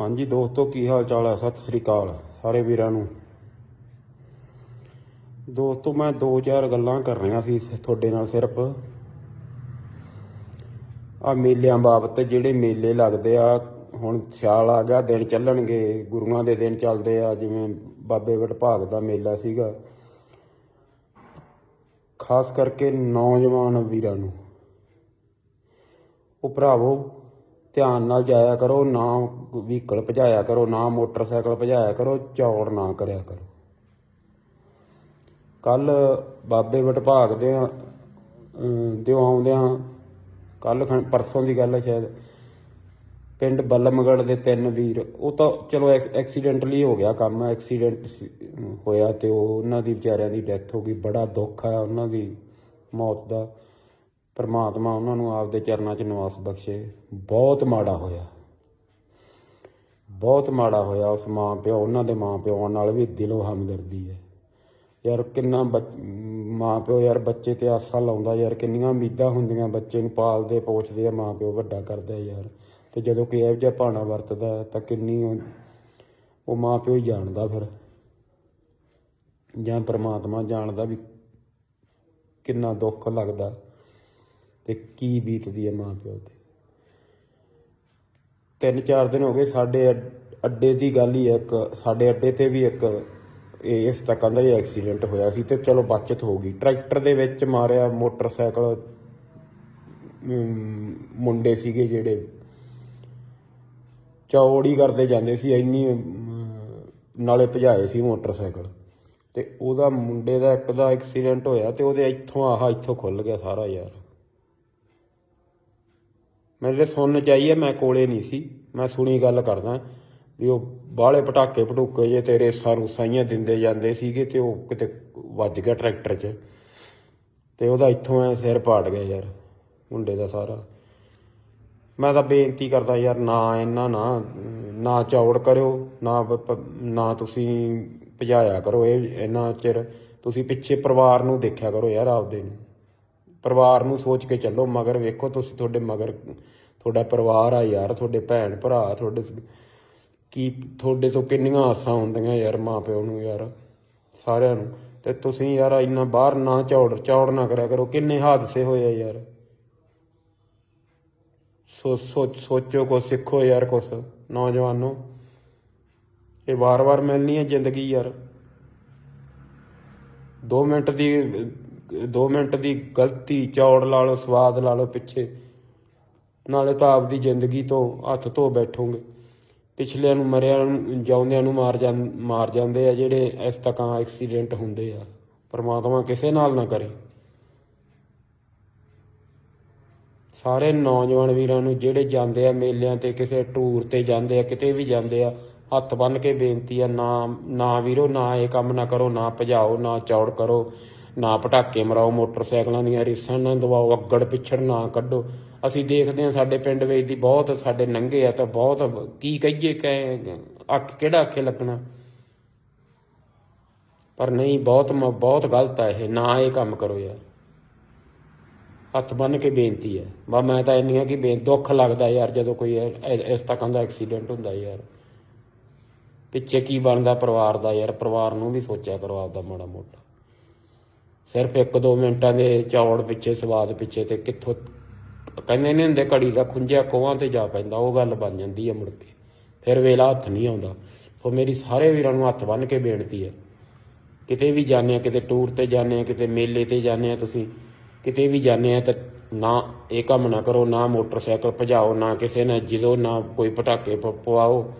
ਹਾਂਜੀ ਦੋਸਤੋ, ਕੀ ਹਾਲ ਚਾਲ ਹੈ ਸਤਿ ਸ੍ਰੀ ਅਕਾਲ ਸਾਰੇ ਵੀਰਾਂ ਨੂੰ। ਦੋਸਤੋ, ਮੈਂ ਦੋ ਚਾਰ ਗੱਲਾਂ ਕਰ ਰਿਹਾ ਸੀ ਤੁਹਾਡੇ ਨਾਲ ਸਿਰਫ। ਆ ਮੇਲਿਆਂ ਬਾਬਤ ਜਿਹੜੇ ਮੇਲੇ ਲੱਗਦੇ ਆ, ਹੁਣ ਸਿਆਲ ਆ ਗਿਆ, ਦਿਨ ਚੱਲਣਗੇ, ਗੁਰੂਆਂ ਦੇ ਦਿਨ ਚੱਲਦੇ ਆ, ਜਿਵੇਂ ਬਾਬੇ ਵਡਭਾਗ ਦਾ ਮੇਲਾ ਸੀਗਾ। ਖਾਸ ਕਰਕੇ ਨੌਜਵਾਨ ਵੀਰਾਂ ਨੂੰ। ਉਹ ਭਰਾਵੋ ਧਿਆਨ ਨਾਲ ਜਾਇਆ ਕਰੋ, ਨਾ ਵਹੀਕਲ ਭਜਾਇਆ ਕਰੋ, ਨਾ ਮੋਟਰਸਾਈਕਲ ਭਜਾਇਆ ਕਰੋ, ਚੌੜ ਨਾ ਕਰਿਆ ਕਰੋ। ਕੱਲ ਬਾਬੇ ਵਡਭਾਗ ਦੇ ਦਿਓ ਆਉਂਦਿਆਂ, ਕੱਲ ਪਰਸੋਂ ਦੀ ਗੱਲ ਹੈ ਸ਼ਾਇਦ, ਪਿੰਡ ਬੱਲਮਗੜ ਦੇ ਤਿੰਨ ਵੀਰ, ਉਹ ਤਾਂ ਚਲੋ ਐਕ- ਐਕਸੀਡੈਂਟਲੀ ਹੋ ਗਿਆ ਕੰਮ, ਐਕਸੀਡੈਂਟ ਹੋਇਆ ਤੇ ਉਹ, ਉਹਨਾਂ ਦੀ ਵਿਚਾਰਿਆਂ ਦੀ ਡੈਥ ਹੋ ਗਈ, ਬੜਾ ਦੁੱਖ ਆ ਉਹਨਾਂ ਦੀ ਮੌਤ ਦਾ। ਪਰਮਾਤਮਾ ਉਹਨਾਂ ਨੂੰ ਆਪਦੇ ਚਰਨਾਂ 'ਚ ਨਿਵਾਸ ਬਖਸ਼ੇ। ਬਹੁਤ ਮਾੜਾ ਹੋਇਆ। ਬਹੁਤ ਮਾੜਾ ਹੋਇਆ ਉਸ ਮਾਂ ਪਿਓ, ਉਹਨਾਂ ਦੇ ਮਾਂ ਪਿਓਾਂ ਨਾਲ ਵੀ ਦਿਲੋਂ ਹਮਦਰਦੀ ਹੈ। ਯਾਰ ਕਿੰਨਾ ਬੱਚ- ਮਾਂ ਪਿਓ ਯਾਰ ਬੱਚੇ ਤੇ ਆਸਾ ਲਾਉਂਦਾ ਯਾਰ, ਕਿੰਨੀਆਂ ਉਮੀਦਾਂ ਹੁੰਦੀਆਂ ਬੱਚੇ ਨੂੰ ਪਾਲਦੇ, ਪੋਚਦੇ ਆ, ਮਾਂ ਪਿਓ ਵੱਡਾ ਕਰਦਾ ਯਾਰ। ਤੇ ਜਦੋਂ ਕੋਈ ਇਹੋ ਜਿਹਾ ਭਾਣਾ ਵਰਤਦਾ ਤਾਂ ਕਿੰਨੀ ਉਹ- ਉਹ ਮਾਂ ਪਿਓ ਹੀ ਜਾਣਦਾ ਫਿਰ। ਜਾਂ ਪਰਮਾਤਮਾ ਜਾਣਦਾ ਵੀ ਕਿੰਨਾ ਦੁੱਖ ਲੱਗਦਾ। ਤੇ ਕੀ ਬੀਤਦੀ ਹੈ ਮਾਂ ਪਿਓ ਤੇ? ਤਿੰਨ ਚਾਰ ਦਿਨ ਹੋ ਗਏ, ਸਾਡੇ ਅੱਡੇ ਦੀ ਗੱਲ ਹੀ ਹੈ ਇੱਕ, ਸਾਡੇ ਅੱਡੇ ਤੇ ਵੀ ਇੱਕ ਇਸ ਤੱਕ ਦਾ ਹੀ ਐਕਸੀਡੈਂਟ ਹੋਇਆ ਸੀ ਤੇ ਚਲੋ ਬਚਤ ਹੋ ਗਈ। ਟਰੈਕਟਰ ਦੇ ਵਿੱਚ ਮਾਰਿਆ, ਮੋਟਰਸਾਈਕਲ ਮੁੰਡੇ ਸੀਗੇ ਜਿਹੜੇ। ਚੌੜੀ ਕਰਦੇ ਜਾਂਦੇ ਸੀ, ਇੰਨੀ ਨਾਲੇ ਭਜਾਏ ਸੀ ਮੋਟਰਸਾਈਕਲ। ਤੇ ਉਹਦਾ ਮੁੰਡੇ ਦਾ ਇੱਕ ਦਾ ਐਕਸੀਡੈਂਟ ਹੋਇਆ ਤੇ ਉਹਦੇ ਇੱਥੋਂ ਆਹ ਇੱਥੋਂ ਖੁੱਲ ਗਿਆ ਸਾਰਾ ਯਾਰ। ਮੇਰੇ ਸੁਣਨ 'ਚ ਆਈ ਹੈ ਮੈਂ ਕੋਲੇ ਨਹੀਂ ਸੀ। ਮੈਂ ਸੁਣੀ ਗੱਲ ਕਰਦਾ ਵੀ ਉਹ ਬਾਹਲੇ ਪਟਾਕੇ ਪਟੂਕੇ ਜੇ ਤੇ ਰੇਸਾਂ ਰੂਸਾਈਆਂ ਦਿੰਦੇ ਜਾਂਦੇ ਸੀਗੇ ਤੇ ਉਹ ਕਿਤੇ ਵੱਜ ਗਿਆ ਟਰੈਕਟਰ 'ਚ। ਤੇ ਉਹਦਾ ਇੱਥੋਂ ਐ ਸਿਰ ਪਾੜ ਗਿਆ ਯਾਰ, ਮੁੰਡੇ ਦਾ ਸਾਰਾ। ਮੈਂ ਤਾਂ ਬੇਨਤੀ ਕਰਦਾ ਯਾਰ, ਨਾ ਇਹਨਾਂ ਨਾ ਨਾ ਚੌੜ ਕਰਿਓ, ਨਾ ਪ- ਨਾ ਤੁਸੀਂ ਭਜਾਇਆ ਕਰੋ, ਇਹ ਇੰਨਾ ਚਿਰ ਤੁਸੀਂ ਪਿੱਛੇ ਪਰਿਵਾਰ ਨੂੰ ਦੇਖਿਆ ਕਰੋ ਯਾਰ ਆਪਦੇ ਨੂੰ। ਪਰਿਵਾਰ ਨੂੰ ਸੋਚ ਕੇ ਚੱਲੋ, ਮਗਰ ਵੇਖੋ ਤੁਸੀਂ ਤੁਹਾਡੇ ਮਗਰ ਤੁਹਾਡਾ ਪਰਿਵਾਰ ਆ ਯਾਰ, ਤੁਹਾਡੇ ਭੈਣ ਭਰਾ, ਤੁਹਾਡੇ ਕੀ ਤੁਹਾਡੇ ਤੋਂ ਕਿੰਨੀਆਂ ਆਸਾਂ ਹੁੰਦੀਆਂ ਯਾਰ ਮਾਂ ਪਿਓ ਨੂੰ ਯਾਰ, ਸਾਰਿਆਂ ਨੂੰ। ਤੇ ਤੁਸੀਂ ਯਾਰ ਇੰਨਾ ਬਾਹਰ ਨਾ ਚੌੜ ਚੌੜ ਨਾ ਕਰਿਆ ਕਰੋ, ਕਿੰਨੇ ਹਾਦਸੇ ਹੋਏ ਆ ਯਾਰ। ਸੋ ਸੋਚ ਸੋਚੋ ਕੋ ਸਿੱਖੋ ਯਾਰ ਕੁਛ, ਨੌਜਵਾਨੋ। ਇਹ ਵਾਰ-ਵਾਰ ਮਿਲਣੀ ਹੈ ਜ਼ਿੰਦਗੀ ਯਾਰ। 2 ਮਿੰਟ ਦੀ 2 ਮਿੰਟ ਦੀ ਗਲਤੀ, ਚੌੜ ਲਾ ਲਓ, ਸਵਾਦ ਲਾ ਲਓ ਪਿੱਛੇ। ਨਾਲੇ ਤਾਂ ਆਪਦੀ ਜ਼ਿੰਦਗੀ ਤੋਂ ਹੱਥ ਧੋ ਬੈਠੋਗੇ। ਪਿਛਲਿਆਂ ਨੂੰ ਮਰਿਆਂ ਨੂੰ, ਜਾਉਂਦਿਆਂ ਨੂੰ ਮਾਰ ਜਾਂ, ਮਾਰ ਜਾਂਦੇ ਆ ਜਿਹੜੇ ਇਸ ਤੱਕਾਂ ਐਕਸੀਡੈਂਟ ਹੁੰਦੇ ਆ। ਪਰਮਾਤਮਾ ਕਿਸੇ ਨਾਲ ਨਾ ਕਰੇ। ਸਾਰੇ ਨੌਜਵਾਨ ਵੀਰਾਂ ਨੂੰ ਜਿਹੜੇ ਜਾਂਦੇ ਆ ਮੇਲਿਆਂ ਤੇ, ਕਿਸੇ ਟੂਰ ਤੇ ਜਾਂਦੇ ਆ, ਕਿਤੇ ਵੀ ਜਾਂਦੇ ਆ, ਹੱਥ ਬੰਨ ਕੇ ਬੇਨਤੀ ਆ, ਨਾ ਨਾ ਵੀਰੋ, ਨਾ ਇਹ ਕੰਮ ਨਾ ਕਰੋ, ਨਾ ਭਜਾਓ, ਨਾ ਚੌੜ ਕਰੋ। ਨਾ ਪਟਾਕੇ ਮਰਾਓ, ਮੋਟਰਸਾਈਕਲਾਂ ਦੀਆਂ ਰੇਸਾਂ ਨਾ ਦਵਾਓ, ਅੱਗੜ ਪਿੱਛੜ ਨਾ ਕੱਢੋ। ਅਸੀਂ ਦੇਖਦੇ ਹਾਂ ਸਾਡੇ ਪਿੰਡ ਵਿੱਚ ਦੀ ਬਹੁਤ ਸਾਡੇ ਨੰਗੇ ਆ ਤਾਂ ਬਹੁਤ ਕੀ ਕਹੀਏ ਕਿ ਅੱਖ ਕਿਹੜਾ ਅੱਖੇ ਲੱਗਣਾ। ਪਰ ਨਹੀਂ, ਬਹੁਤ ਮ- ਬਹੁਤ ਗਲਤ ਆ ਇਹ, ਨਾ ਇਹ ਕੰਮ ਕਰੋ ਯਾਰ। ਹੱਥ ਬੰਨ ਕੇ ਬੇਨਤੀ ਹੈ। ਬਾ ਮੈਂ ਤਾਂ ਇੰਨੀ ਆ ਕਿ ਬੇ, ਦੁੱਖ ਲੱਗਦਾ ਯਾਰ ਜਦੋਂ ਕੋਈ ਇਸ ਤਰ੍ਹਾਂ ਦਾ ਐਕਸੀਡੈਂਟ ਹੁੰਦਾ ਯਾਰ। ਪਿੱਛੇ ਕੀ ਬਣਦਾ ਪਰਿਵਾਰ ਦਾ ਯਾਰ, ਪਰਿਵਾਰ ਨੂੰ ਵੀ ਸੋਚਿਆ ਕਰੋ ਆਪਦਾ ਮਾੜਾ ਮੋਟਾ। ਸਿਰਫ ਇੱਕ ਦੋ ਮਿੰਟਾਂ ਦੇ ਚੌੜ ਪਿੱਛੇ, ਸਵਾਦ ਪਿੱਛੇ ਤੇ ਕਿੱਥੋਂ ਕਹਿੰਦੇ ਨੇ ਹੁੰਦੇ ਘੜੀ ਦਾ ਖੁੰਝਿਆ ਕੋਹਾਂ ਤੇ ਜਾ ਪੈਂਦਾ, ਉਹ ਗੱਲ ਬਣ ਜਾਂਦੀ ਹੈ ਮੁੜ ਕੇ। ਫਿਰ ਵੇਲਾ ਹੱਥ ਨਹੀਂ ਆਉਂਦਾ। ਸੋ ਮੇਰੀ ਸਾਰੇ ਵੀਰਾਂ ਨੂੰ ਹੱਥ ਬੰਨ ਕੇ ਬੇਨਤੀ ਹੈ, ਕਿਤੇ ਵੀ ਜਾਂਦੇ ਆ, ਕਿਤੇ ਟੂਰ ਤੇ ਜਾਂਦੇ ਆ, ਕਿਤੇ ਮੇਲੇ ਤੇ ਜਾਂਦੇ ਆ ਤੁਸੀਂ, ਕਿਤੇ ਵੀ ਜਾਂਦੇ ਆ ਤਾਂ ਨਾ ਇਹ ਕੰਮ ਨਾ ਕਰੋ, ਨਾ ਮੋਟਰਸਾਈਕਲ ਭਜਾਓ, ਨਾ ਕਿਸੇ ਨਾਲ ਜਿਦੋ, ਨਾ ਕੋਈ ਪਟਾਕੇ ਪਵਾਓ।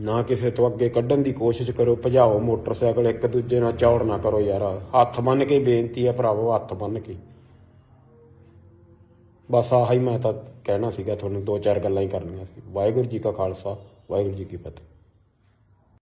ਨਾ ਕਿਸੇ ਤੋਂ ਅੱਗੇ ਕੱਢਣ ਦੀ ਕੋਸ਼ਿਸ਼ ਕਰੋ, ਭਜਾਓ ਮੋਟਰਸਾਈਕਲ ਇੱਕ ਦੂਜੇ ਨਾਲ ਚੌੜ ਨਾ ਕਰੋ ਯਾਰ। ਹੱਥ ਬੰਨ ਕੇ ਬੇਨਤੀ ਹੈ ਭਰਾਵੋ, ਹੱਥ ਬੰਨ ਕੇ। ਬਸ ਆਹੀ ਮੈਂ ਤਾਂ ਕਹਿਣਾ ਸੀਗਾ, ਤੁਹਾਨੂੰ ਦੋ ਚਾਰ ਗੱਲਾਂ ਹੀ ਕਰਨੀਆਂ ਸੀ। ਵਾਹਿਗੁਰੂ ਜੀ ਕਾ ਖਾਲਸਾ, ਵਾਹਿਗੁਰੂ ਜੀ ਕੀ ਫਤਿਹ।